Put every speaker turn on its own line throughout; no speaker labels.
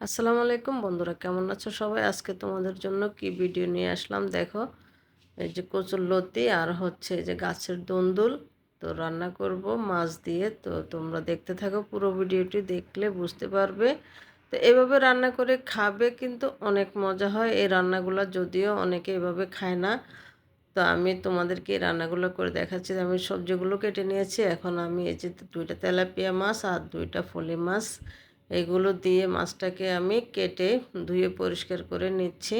আসসালামু আলাইকুম বন্ধুরা, কেমন আছো সবাই? আজকে তোমাদের জন্য কি ভিডিও নিয়ে আসলাম? দেখো, এই যে কচুর লতি আর হচ্ছে যে গাছের দন্দুল। তো রান্না করব মাছ দিয়ে। তো তোমরা দেখতে থাকো, পুরো ভিডিওটি দেখলে বুঝতে পারবে। তো এভাবে রান্না করে খাবে কিন্তু অনেক মজা হয়। এই রান্নাগুলো যদিও অনেকে এভাবে খায় না। তো আমি তোমাদেরকে এই রান্নাগুলো করে দেখাচ্ছি। আমি সবজিগুলো কেটে নিয়েছি। এখন আমি এই যে দুইটা তেলাপিয়া মাছ আর দুইটা ফলি মাছ। এগুলো দিয়ে মাছটাকে আমি কেটে ধুয়ে পরিষ্কার করে নিচ্ছি।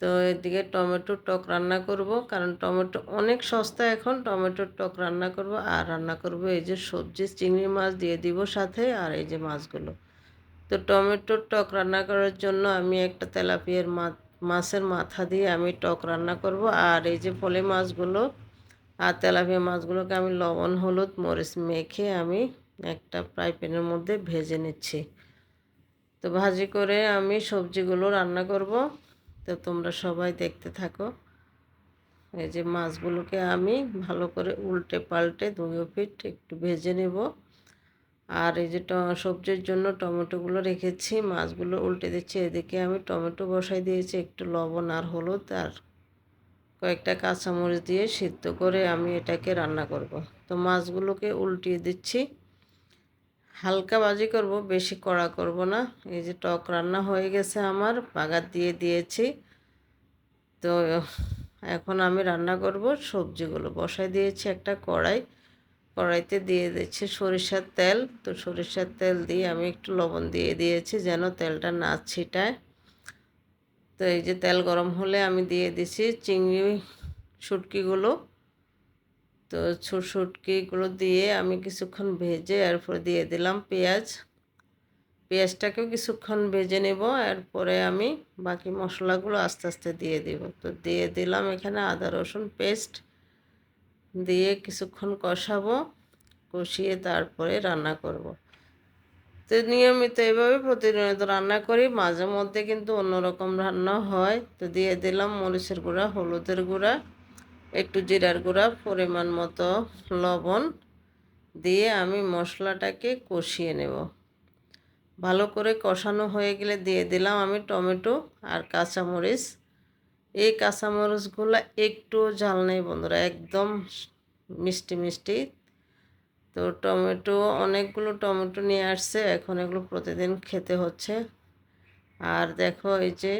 তো এদিকে টমেটোর টক রান্না করব, কারণ টমেটো অনেক সস্তা এখন। টমেটোর টক রান্না করব, আর রান্না করব এই যে সবজি, চিংড়ি মাছ দিয়ে দিব সাথে, আর এই যে মাছগুলো। তো টমেটোর টক রান্না করার জন্য আমি একটা তেলাপিয়ার মাছের মাথা দিয়ে আমি টক রান্না করব, আর এই যে ফলে মাছগুলো আর তেলাপিয়া মাছগুলোকে আমি লবণ, হলুদ, মরিচ মেখে আমি একটা ফ্রাই প্যানের মধ্যে ভেজে নিচ্ছি। তো ভাজি করে আমি সবজিগুলো রান্না করব। তো তোমরা সবাই দেখতে থাকো। এই যে মাছগুলোকে আমি ভালো করে উল্টে পাল্টে ধুয়ে ফিট একটু ভেজে নেব। আর এই যে সবজির জন্য টমেটোগুলো রেখেছি, মাছগুলো উল্টে দিচ্ছি। এদিকে আমি টমেটো বসাই দিয়েছি, একটু লবণ আর হলুদ আর কয়েকটা কাঁচামরিচ দিয়ে সিদ্ধ করে আমি এটাকে রান্না করব। তো মাছগুলোকে উল্টিয়ে দিচ্ছি। হালকা বাজি করব, বেশি কড়া করব না। এই যে টক রান্না হয়ে গেছে আমার, বাগার দিয়ে দিয়েছি। তো এখন আমি রান্না করব, সবজিগুলো বসাই দিয়েছি একটা কড়াই। কড়াইতে দিয়ে দিচ্ছি সরিষার তেল। তো সরিষার তেল দিয়ে আমি একটু লবণ দিয়ে দিয়েছি যেন তেলটা না ছিটায়। তো এই যে তেল গরম হলে আমি দিয়ে দিছি চিংড়ি শুটকিগুলো। তো শুটকিগুলো দিয়ে আমি কিছুক্ষণ ভেজে এরপরে দিয়ে দিলাম পেঁয়াজ। পেঁয়াজটাকেও কিছুক্ষণ ভেজে নেব, এরপরে আমি বাকি মশলাগুলো আস্তে আস্তে দিয়ে দিব। তো দিয়ে দিলাম এখানে আদা রসুন পেস্ট দিয়ে কিছুক্ষণ কষাবো, কষিয়ে তারপরে রান্না করব। তো নিয়মিত এভাবে প্রতিনিয়ত রান্না করি, মাঝে মধ্যে কিন্তু অন্যরকম রান্না হয়। তো দিয়ে দিলাম মরিচের গুঁড়া, হলুদের গুঁড়া একটু জিরার গুঁড়া, পরিমাণ মতো লবণ দিয়ে আমি মশলাটাকে কষিয়ে নেব। ভালো করে কষানো হয়ে গেলে দিয়ে দিলাম আমি টমেটো আর কাঁচামরিচ। এই কাঁচামরিচগুলো একটু ঝাল নেই বন্ধুরা, একদম মিষ্টি মিষ্টি। তো টমেটো, অনেকগুলো টমেটো নিয়ে আসছে, এখন এগুলো প্রতিদিন খেতে হচ্ছে। আর দেখো এই যে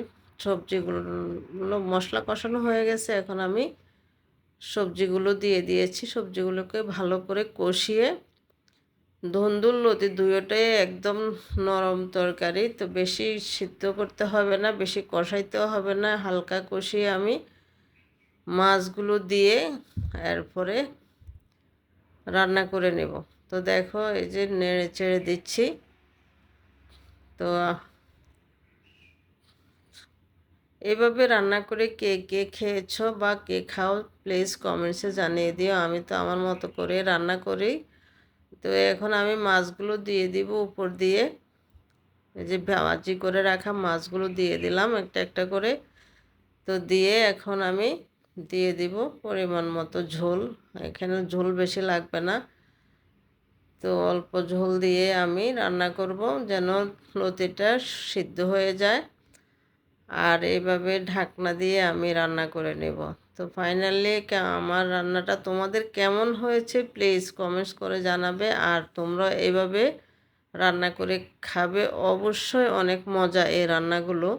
সবজিগুলো, মশলা কষানো হয়ে গেছে, এখন আমি সবজিগুলো দিয়ে দিয়েছি। সবজিগুলোকে ভালো করে কষিয়ে ধন্দুল লতি দুয়োটাই একদম নরম তরকারি। তো বেশি সিদ্ধ করতে হবে না, বেশি কষাইতেও হবে না। হালকা কষিয়ে আমি মাছগুলো দিয়ে এরপরে রান্না করে নেব। তো দেখো এই যে নেড়ে চেড়ে দিচ্ছি। তো এভাবে রান্না করে কে কে খেয়েছো বা কে খাও প্লিজ কমেন্টসে জানিয়ে দিও। আমি তো আমার মতো করে রান্না করি। তো এখন আমি মাছগুলো দিয়ে দিব উপর দিয়ে। যে ভাজি করে রাখা মাছগুলো দিয়ে দিলাম একটা একটা করে। তো দিয়ে এখন আমি দিয়ে দিব পরিমাণ মতো ঝোল। এখানে ঝোল বেশি লাগবে না। তো অল্প ঝোল দিয়ে আমি রান্না করব যেন লতিটা সিদ্ধ হয়ে যায়। আর এইভাবে ঢাকনা দিয়ে আমি রান্না করে নেব। তো ফাইনালি আমার রান্নাটা তোমাদের কেমন হয়েছে প্লিজ কমেন্টস করে জানাবে। আর তোমরা এইভাবে রান্না করে খাবে অবশ্যই অনেক মজা এই রান্নাগুলো।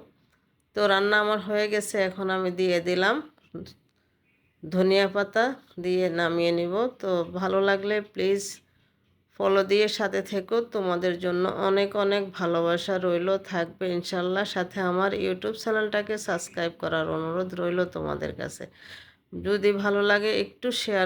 তো রান্না আমার হয়ে গেছে, এখন আমি দিয়ে দিলাম ধনিয়া পাতা দিয়ে নামিয়ে নিব। তো ভালো লাগলে প্লিজ ফলো দিয়ে সাথে থেকো তোমাদের জন্য অনেক অনেক ভালোবাসা রইল, থাকবে ইনশাল্লাহ। সাথে আমার ইউটিউব চ্যানেলটাকে সাবস্ক্রাইব করার অনুরোধ রইল তোমাদের কাছে। যদি ভালো লাগে একটু শেয়ার